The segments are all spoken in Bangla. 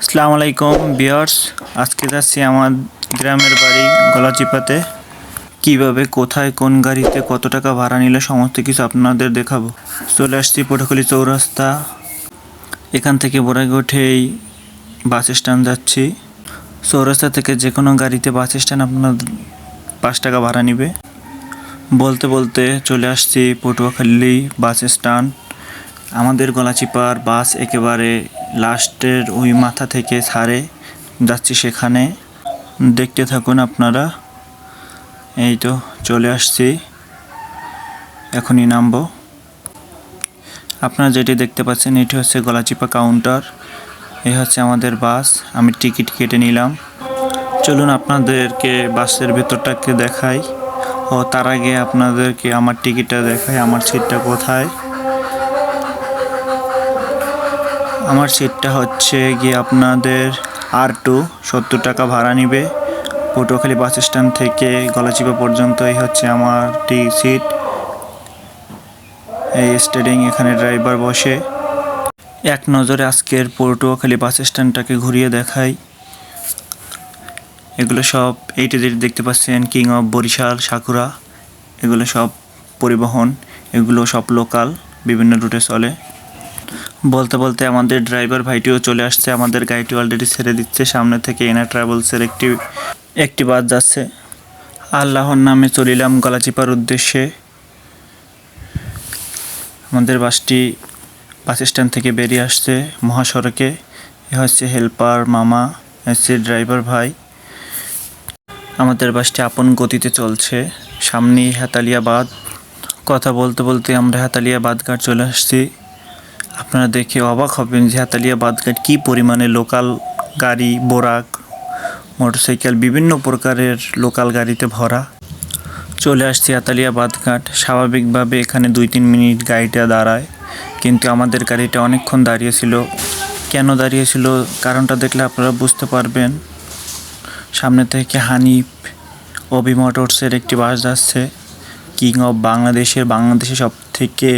আসসালামু আলাইকুম বিয়ার্স আজকে যাচ্ছি আমার গ্রামের বাড়ি গলাচিপাতে। কীভাবে, কোথায়, কোন গাড়িতে কত টাকা ভাড়া নিলে সমস্ত কিছু আপনাদের দেখাবো। চলে আসছি পটুখালী চৌরাস্তা। এখান থেকে বোরাগে উঠেই বাস স্ট্যান্ড যাচ্ছি। চৌরাস্তা থেকে যে কোনো গাড়িতে বাস স্ট্যান্ড আপনার পাঁচ টাকা ভাড়া নিবে। বলতে বলতে চলে আসছি পটুয়াখালী বাস স্ট্যান্ড। আমাদের গলাচিপার বাস একেবারে লাস্টের ওই মাথা থেকে ছাড়ে যাচ্ছি সেখানে। দেখতে থাকুন আপনারা। এই তো চলে আসছি। এখনই নামবো। আপনারা যেটি দেখতে পাচ্ছেন, এটি হচ্ছে গলাচিপা কাউন্টার। এই হচ্ছে আমাদের বাস। আমি টিকিট কেটে নিলাম। চলুন আপনাদেরকে বাসের ভেতরটাকে দেখাই। ও, তার আগে আপনাদেরকে আমার টিকিটটা দেখাই। আমার সিটটা কোথায়? আমার সিটটা হচ্ছে গিয়ে আপনাদের আর টু সত্তর টাকা ভাড়া নিবে। পটুয়াখালী বাস স্ট্যান্ড থেকে গলাচিপা পর্যন্ত এই হচ্ছে আমার টি সিট এই স্টেডিং এখানে ড্রাইভার বসে। এক নজরে আজকের পটুয়াখালী বাস স্ট্যান্ডটাকে ঘুরিয়ে দেখাই। এগুলো সব এইটা যেটা দেখতে পাচ্ছেন কিং অফ বরিশাল সাকুরা এগুলো সব পরিবহন, এগুলো সব লোকাল বিভিন্ন রুটে চলে। বলতে বলতে আমাদের ড্রাইভার ভাইটিও চলে আসছে, আমাদের গাড়িটি অলরেডি ছেড়ে দিচ্ছে। সামনে থেকে এনা ট্রাভেলসের একটি একটি বাস যাচ্ছে। আল্লাহর নামে চলিলাম গলাচিপার উদ্দেশ্যে। আমাদের বাসটি বাস স্ট্যান্ড থেকে বেরিয়ে আসছে মহাসড়কে। এ হচ্ছে হেল্পার মামা হচ্ছে ড্রাইভার ভাই। আমাদের বাসটি আপন গতিতে চলছে। সামনেই হাতালিয়া বাঁধ কথা বলতে বলতে আমরা হাতালিয়া বাঁধঘাট চলে আসছি। আপনারা দেখে অবাক হবেন যে হাতালিয়া বাঁধঘাট কী পরিমাণে লোকাল গাড়ি, বোরাক মোটরসাইকেল বিভিন্ন প্রকারের লোকাল গাড়িতে ভরা। চলে আসছি হাতালিয়া বাদঘাট স্বাভাবিকভাবে এখানে দুই তিন মিনিট গাড়িটা দাঁড়ায়। কিন্তু আমাদের গাড়িটা অনেকক্ষণ দাঁড়িয়েছিল কেন দাঁড়িয়েছিল কারণটা দেখলে আপনারা বুঝতে পারবেন। সামনে থেকে হানিফ অবি মোটরসের একটি বাস যাচ্ছে। কিং অফ বাংলাদেশের বাংলাদেশে সব থেকে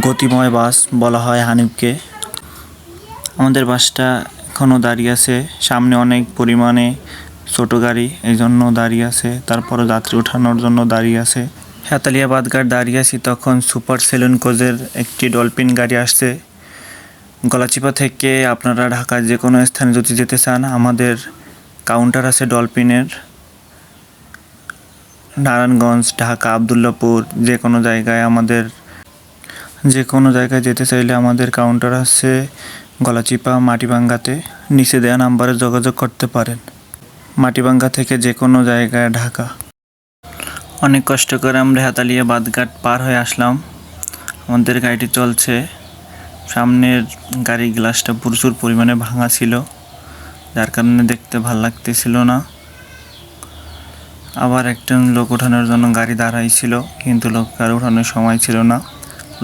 গতিময় বাস বলা হয় হানিফকে। আমাদের বাসটা এখনও দাঁড়িয়ে আছে। সামনে অনেক পরিমাণে ছোট গাড়ি এই জন্য দাঁড়িয়ে আছে। তারপরে যাত্রী ওঠানোর জন্য দাঁড়িয়ে আছে। হেতালিয়া বাদঘাট দাঁড়িয়ে আছি তখন সুপার সেলুন কোজের একটি ডলফিন গাড়ি আসছে। গলাচিপা থেকে আপনারা ঢাকার যে কোনো স্থানে যদি যেতে চান, আমাদের কাউন্টার আছে ডলফিনের। নারায়ণগঞ্জ, ঢাকা, আবদুল্লাপুর যে কোনো জায়গায় আমাদের যে কোনো জায়গায় যেতে চাইলে আমাদের কাউন্টার আছে, গলাচিপা, মাটিভাঙ্গাতে। নিচে দেওয়া নাম্বারে যোগাযোগ করতে পারেন। মাটিভাঙ্গা থেকে যে কোনো জায়গায় ঢাকা। অনেক কষ্ট করে আমরা হাতালিয়া বাদঘাট পার হয়ে আসলাম। আমাদের গাড়িটি চলছে। সামনের গাড়ির গ্লাসটা প্রচুর পরিমাণে ভাঙা ছিল। যার কারণে দেখতে ভালো লাগতেছিল না। আবার একজন লোক ওঠানোর জন্য গাড়ি দাঁড়াইছিল, কিন্তু লোকের ওঠানোর সময় ছিল না।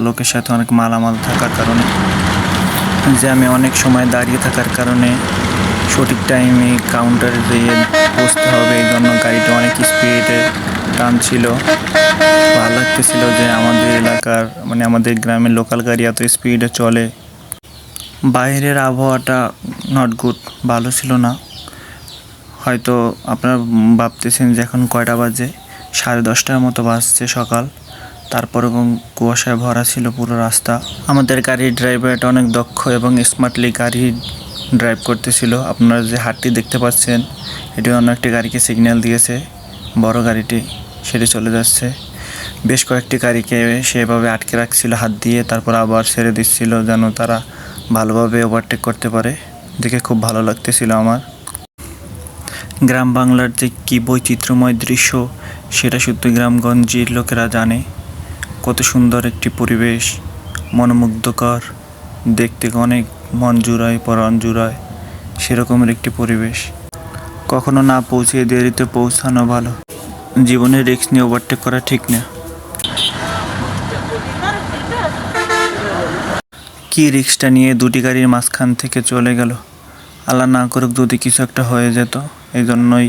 লোকের সাথে অনেক মালামাল থাকার কারণে যে আমি অনেক সময় দাঁড়িয়ে থাকার কারণে সঠিক টাইমে কাউন্টারে দিয়ে বসতে হবে। এই জন্য গাড়িটা অনেক স্পিডে টানছিল। ভালো লাগতেছিল যে আমাদের এলাকার মানে আমাদের গ্রামের লোকাল গাড়ি এত স্পিডে চলে। বাইরের আবহাওয়াটা নট গুড ভালো ছিল না। হয়তো আপনারা ভাবতেছেন যে এখন কয়টা বাজে? সাড়ে দশটার মতো বাজছে সকাল। তারপর কুয়াশায় ভরা ছিল পুরো রাস্তা। আমাদের গাড়ির ড্রাইভারটা অনেক দক্ষ এবং স্মার্টলি গাড়ি ড্রাইভ করতেছিল। আপনারা যে হাটটি দেখতে পাচ্ছেন, এটি অন্য একটি গাড়িকে সিগন্যাল দিয়েছে। বড় গাড়িটি, সেটি চলে যাচ্ছে। বেশ কয়েকটি গাড়িকে সেভাবে আটকে রাখছিল হাত দিয়ে, তারপর আবার ছেড়ে দিচ্ছিল যেন তারা ভালোভাবে ওভারটেক করতে পারে। দেখে খুব ভালো লাগতেছিল আমার। গ্রাম বাংলার যে কী বৈচিত্র্যময় দৃশ্য, সেটা শুধু গ্রামগঞ্জের লোকেরা জানে। কত সুন্দর একটি পরিবেশ, মনোমুগ্ধকর, দেখতে অনেক মন জুড়ায়, পরাণ জুড়ায়, সেরকমের একটি পরিবেশ। কখনো না পৌঁছিয়ে দেরিতে পৌঁছানো ভালো। জীবনে রিস্ক নিয়ে ওভারটেক করা ঠিক না। কি রিক্সটা নিয়ে দুটি গাড়ির মাঝখান থেকে চলে গেল? আল্লাহ না করুক যদি কিছু একটা হয়ে যেত এই জন্যই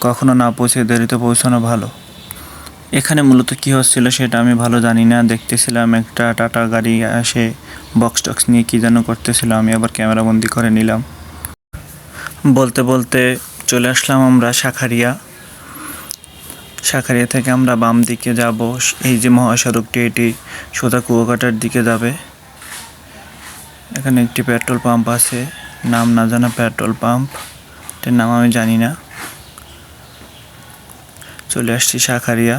কখনো না পৌঁছে দেরিতে পৌঁছানো ভালো। এখানে মূলত কী হচ্ছিল সেটা আমি ভালো জানি না। দেখতেছিলাম একটা টাটা গাড়ি আসে বক্স টক্স নিয়ে কী যেন করতেছিল, আমি আবার ক্যামেরা বন্দি করে নিলাম। বলতে বলতে চলে আসলাম আমরা শাখারিয়া। শাখারিয়া থেকে আমরা বাম দিকে যাব, এই যে মহাসড়কটি, এটি সোজা কুয়াকাটার দিকে যাবে। এখানে একটি পেট্রোল পাম্প আছে, নাম না জানা পেট্রোল পাম্প, এটার নাম আমি জানি না। চলে আসছি শাখারিয়া।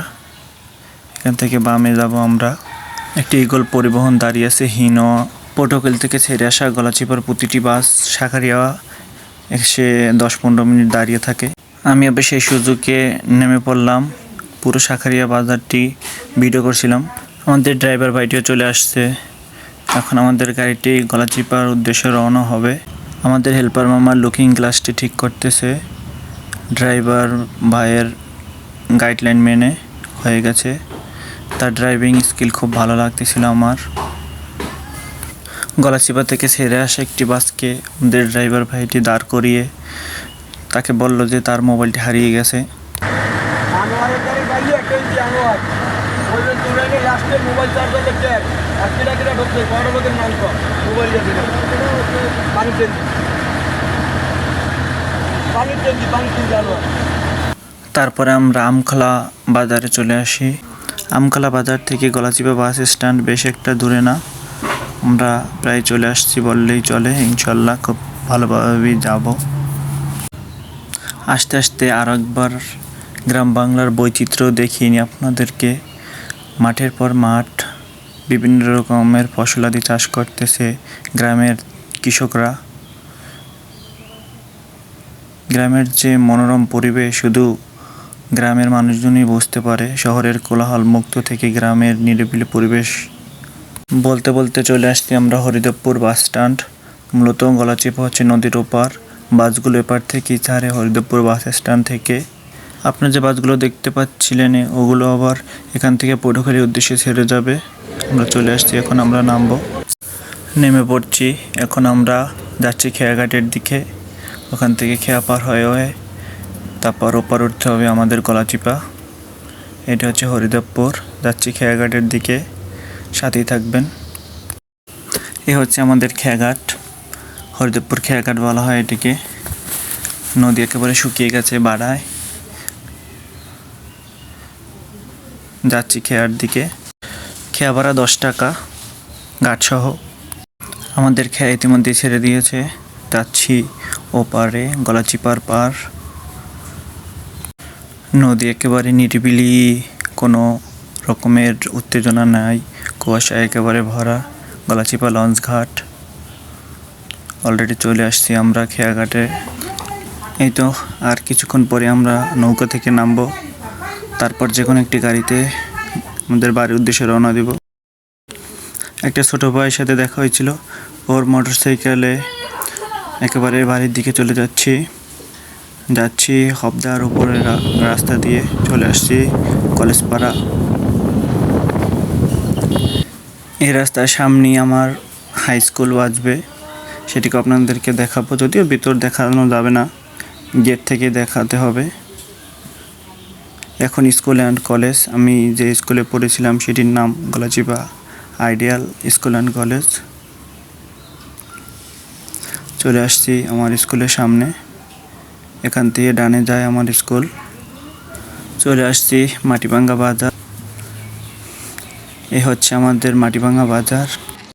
এখান থেকে বামে যাব আমরা। একটি ইগল পরিবহন দাঁড়িয়ে আছে, হিন পটকেল থেকে ছেড়ে আসা গলাচিপার প্রতিটি বাস, শাখারিয়া এসে দশ পনেরো মিনিট দাঁড়িয়ে থাকে। আমি আবার সেই সুযোগে নেমে পড়লাম, পুরো শাখারিয়া বাজারটি ভিডিও করছিলাম। আমাদের ড্রাইভার ভাইটিও চলে আসছে। এখন আমাদের গাড়িটি গলাচিপার উদ্দেশ্যে রওনা হবে। আমাদের হেল্পার মামার লুকিং গ্লাসটি ঠিক করতেছে। ড্রাইভার ভাইয়ের গাইডলাইন মেনে হয়ে গেছে। তার ড্রাইভিং স্কিল খুব ভালো লাগতেছিল আমার। গলাচিপা থেকে ছেড়ে আসা একটি বাসকে আমাদের ড্রাইভার ভাইটি দাঁড় করিয়ে তাকে বলল যে তার মোবাইলটি হারিয়ে গেছে। তারপরে আমরা আমখলা বাজারে চলে আসি। আমখলা বাজার থেকে গলাচিপা বাস স্ট্যান্ড বেশ একটা দূরে না। আমরা প্রায় চলে আসছি বললেই চলে, ইনশাল্লাহ খুব ভালোভাবেই যাব। আস্তে আস্তে আর একবার গ্রাম বাংলার বৈচিত্র্য দেখিনি আপনাদেরকে। মাঠের পর মাঠ, বিভিন্ন রকমের ফসলাদি চাষ করতেছে গ্রামের কৃষকরা। গ্রামের যে মনোরম পরিবেশ, শুধু গ্রামের মানুষজনই বুঝতে পারে শহরের কোলাহল মুক্ত থেকে গ্রামের নিরিবিলি পরিবেশ। বলতে বলতে চলে আসছি আমরা হরিদেবপুর বাস স্ট্যান্ড। মূলত গলাচিপা হচ্ছে নদীর ওপার। বাসগুলো এপার থেকে ছাড়ে হরিদেবপুর বাস স্ট্যান্ড থেকে। আপনার যে বাসগুলো দেখতে পাচ্ছিলেন ওগুলো আবার এখান থেকে পটুখালির উদ্দেশ্যে ছেড়ে যাবে। আমরা চলে আসছি, এখন আমরা নামবো। নেমে পড়ছি, এখন আমরা যাচ্ছি খেয়াঘাটের দিকে। ওখান থেকে খেয়া পার হয়ে হয়ে তারপর ওপার উঠতে হবে আমাদের গলাচিপা। এটা হচ্ছে হরিদেবপুর। যাচ্ছি খেয়াঘাটের দিকে। সাথেই থাকবেন। এ হচ্ছে আমাদের খেয়াঘাট। হরিদেবপুর খেয়াঘাট বলা হয় এটিকে। নদী একেবারে শুকিয়ে গেছে বাড়ায়। যাচ্ছি খেয়ার দিকে। খেয়া ভাড়া দশ টাকা, ঘাটসহ। আমাদের খেয়া ইতিমধ্যে ছেড়ে দিয়েছে। যাচ্ছি ওপারে গলাচিপার পার। নদী একেবারে নিরিবিলি, কোনো রকমের উত্তেজনা নাই, কুয়াশা একেবারে ভরা, গলাচিপা লঞ্চ ঘাট। অলরেডি চলে আসছি আমরা খেয়াঘাটে। এই তো আর কিছুক্ষণ পরে আমরা নৌকা থেকে নামবো। তারপর যে কোনো একটি গাড়িতে আমাদের বাড়ির উদ্দেশ্যে রওনা দেব। একটা ছোট ভাইয়ের সাথে দেখা হয়েছিল। ওর মোটর সাইকেলে একেবারে বাড়ির দিকে চলে যাচ্ছি। যাচ্ছি, হবদার উপরে রাস্তা দিয়ে চলে আসছি কলেজ পাড়া এই রাস্তার সামনেই আমার হাই স্কুল বাজবে। সেটিকে আপনাদেরকে দেখাবো, যদিও ভিতর দেখানো যাবে না গেট থেকে দেখাতে হবে। এখন স্কুল অ্যান্ড কলেজ আমি যে স্কুলে পড়েছিলাম সেটির নাম Galachipa ideal school and college চলে আসছি আমার স্কুলের সামনে। এখান থেকে ডানে যায় আমার স্কুল। চলে আসছি মাটিভাঙ্গা বাজার। এ হচ্ছে আমাদের মাটিভাঙ্গা বাজার।